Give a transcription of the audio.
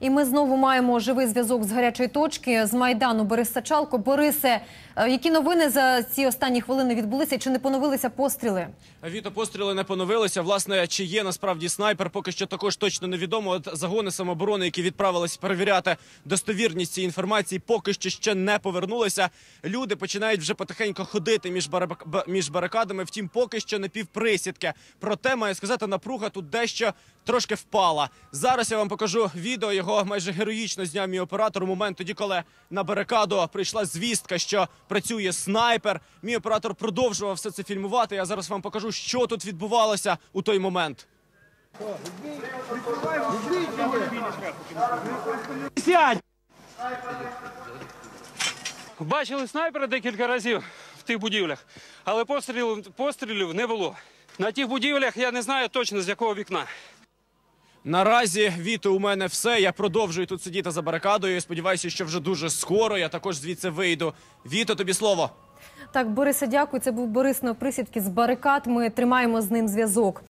І ми знову маємо живий зв'язок з гарячої точки з майдану Борис Сачалко. Борисе, е, які новини за ці останні хвилини відбулися? Чи не поновилися постріли? Віто постріли не поновилися. Власне, чи є насправді снайпер, поки що також точно невідомо. От загони самооборони, які відправились перевіряти достовірність цієї інформації, поки що ще не повернулися. Люди починають вже потихеньку ходити між барабак- між барикадами. Втім, поки що не півприсідки. Проте маю сказати, напруга тут дещо трошки впала. Зараз я вам покажу відео. Його майже героїчно зняв мій оператор. у Момент тоді, коли на барикаду прийшла звістка, що працює снайпер. Мій оператор продовжував все це фільмувати. Я зараз вам покажу, що тут відбувалося у той момент. Бачили снайпера декілька разів в тих будівлях, але пострілів, пострілів не було. На тих будівлях я не знаю точно з якого вікна. Наразі віти у мене все. Я продовжую тут сидіти за барикадою. і Сподіваюся, що вже дуже скоро я також звідси вийду. Віто, тобі слово. Так, Борисе, дякую. Це був Борис на присідки з барикад. Ми тримаємо з ним зв'язок.